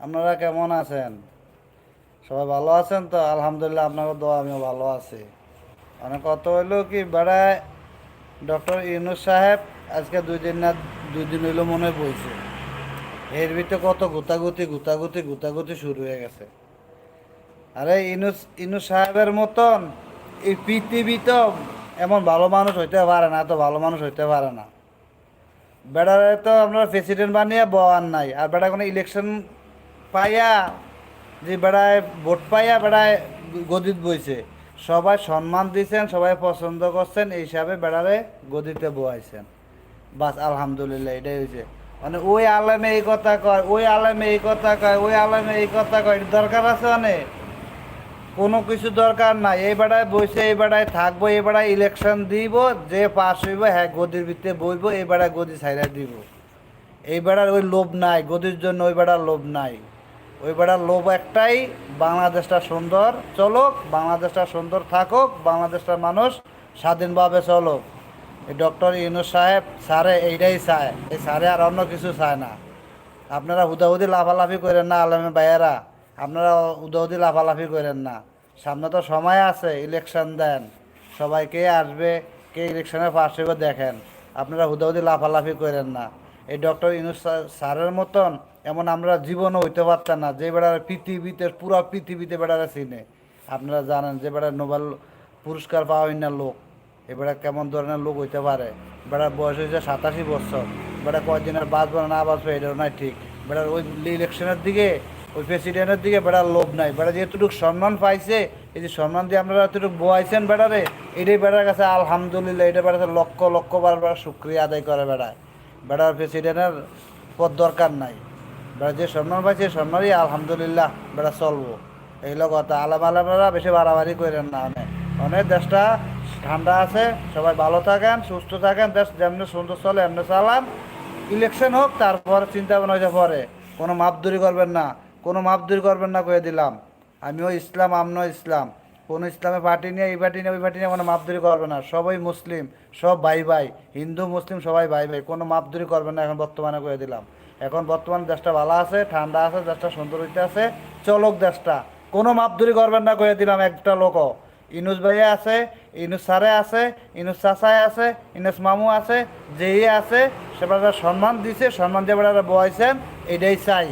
আপনারা কেমন আছেন? সবাই ভালো আছেন তো? আলহামদুলিল্লাহ আপনাকে দোয়া, আমিও ভালো আছি। মানে কত হইল কি, বেড়ায় ডক্টর ইউনুস সাহেব আজকে দুই দিন না, দুই দিন হইল মনে বইছে। এর ভিতরে কত গুতাগুতি গুতাগুতি গুতাগুতি শুরু হয়ে গেছে। আরে ইনুস ইনুস সাহেবের মতন এই পৃথিবীতে এমন ভালো মানুষ হইতে পারে না, এত ভালো মানুষ হইতে পারে না। বেড়ারে তো আপনার প্রেসিডেন্ট বানিয়ে বয়ান নাই, আর বেড়া কোনো ইলেকশন পাইয়া যে বেড়ায়, ভোট পাইয়া বেড়ায় গদিত বইছে। সবাই সম্মান দিয়েছেন সবাই পছন্দ করছেন, এই হিসাবে বেড়ারে গদিতে বয়াইছেন। বাস, আলহামদুলিল্লাহ, এটাই হয়েছে মানে ওই আলেমে এই কথা কয়, ওই আলেমে এই কথা কয়, ওই আলেমে এই কথা কয় দরকার আছে অনেক? কোনো কিছু দরকার নাই। এই বেড়ায় বসে এই বেড়ায় থাকব, এই বেড়ায় ইলেকশন দিব, যে পাস হইব হ্যাঁ গদির ভিতরে বইব, এই বেড়ায় গদি ছাইরা দিব। এই বেড়ার ওই লোভ নাই, গদির জন্য ওই বেড়ার লোভ নাই। ওই বেড়ার লোভ একটাই, বাংলাদেশটা সুন্দর চলুক, বাংলাদেশটা সুন্দর থাকুক বাংলাদেশটার মানুষ স্বাধীনভাবে চলুক। এই ডক্টর ইউনুস সাহেব স্যারে এইটাই চায়, এই স্যারে আর অন্য কিছু চায় না। আপনারা হুদাহুদি লাফালাফি করেন না, আলমে ভাইয়েরা আপনারা হুদাহুদি লাফালাফি করেন না। সামনে তো সময় আছে, ইলেকশন দেন। সবাই কে আসবে, কে ইলেকশনে হইবে দেখেন। আপনারা হুদাহুদি লাফালাফি করেন না। এই ডক্টর ইউনুস স্যার- স্যারের মতন এমন আমরা জীবনও হইতে পারতাম না, যে বেড়ার পৃথিবীতে, পুরো পৃথিবীতে বেড়ারে চিনে। আপনারা জানেন যে বেড়ার নোবেল পুরস্কার পাওয়া না লোক এবারে কেমন ধরনের লোক হইতে পারে? বেড়ার বয়স হয়েছে সাতাশি বছর, বেড়া কয়দিনের বাঁচবে না বাঁচবে এটাও নাই ঠিক। বেড়ার ওই ইলেকশনের দিকে, ওই প্রেসিডেন্টের দিকে বেড়ার লোভ নাই। বেড়া যেহেতুটুকু সম্মান পাইছে, এই যে সম্মান দিয়ে আপনারা এতটুকু বোয়াইছেন বেড়ারে, এটাই বেড়ার কাছে আলহামদুলিল্লাহ, এটা বেড়াতে লক্ষ লক্ষ বার বেড়া শুক্রিয়া আদায় করে বেড়ায়। বেড়ার প্রেসিডেন্টের পদ দরকার নাই। বেড়া যে সম্মান পাইছে সম্মানই আলহামদুলিল্লাহ বেড়া চলবো। এইগুলো কথা আলাম আলামরা বেশি বাড়াবাড়ি করেন না অনেক। অনেক দেশটা ঠান্ডা আছে, সবাই ভালো থাকেন, সুস্থ থাকেন, দেশ যেমনি সুন্দর চলে, এমনি চালান। ইলেকশন হোক, তারপর চিন্তা ভাবনা হয়েছে পরে। কোনো মাপদুরি করবেন না, কোনো মাপদুরি করবেন না কয়ে দিলাম। আমিও ইসলাম আমনও ইসলাম। কোনো ইসলামে পার্টি নিয়ে, এই পার্টি নিয়ে, ওই পার্টি নিয়ে কোনো মাপদুরি করবে না। সবাই মুসলিম, সব ভাই ভাই। হিন্দু, মুসলিম, সবাই ভাই ভাই। কোনো মাপদুরি করবে না এখন বর্তমানে করে দিলাম। এখন বর্তমানে দেশটা ভালো আছে, ঠান্ডা আছে, দেশটা সুন্দর হইতে আছে, চলক দেশটা। কোনো মাপদুরি করবেন না করে দিলাম একটা লোকও ইনুস ভাইয়া আছে, ইনুস স্যারে আছে, ইনুস চাচাই আছে, ইনুস মামু আছে, যেই আছে, সেবার সম্মান দিছে সম্মান দিয়ে বয়সেন এটাই চাই।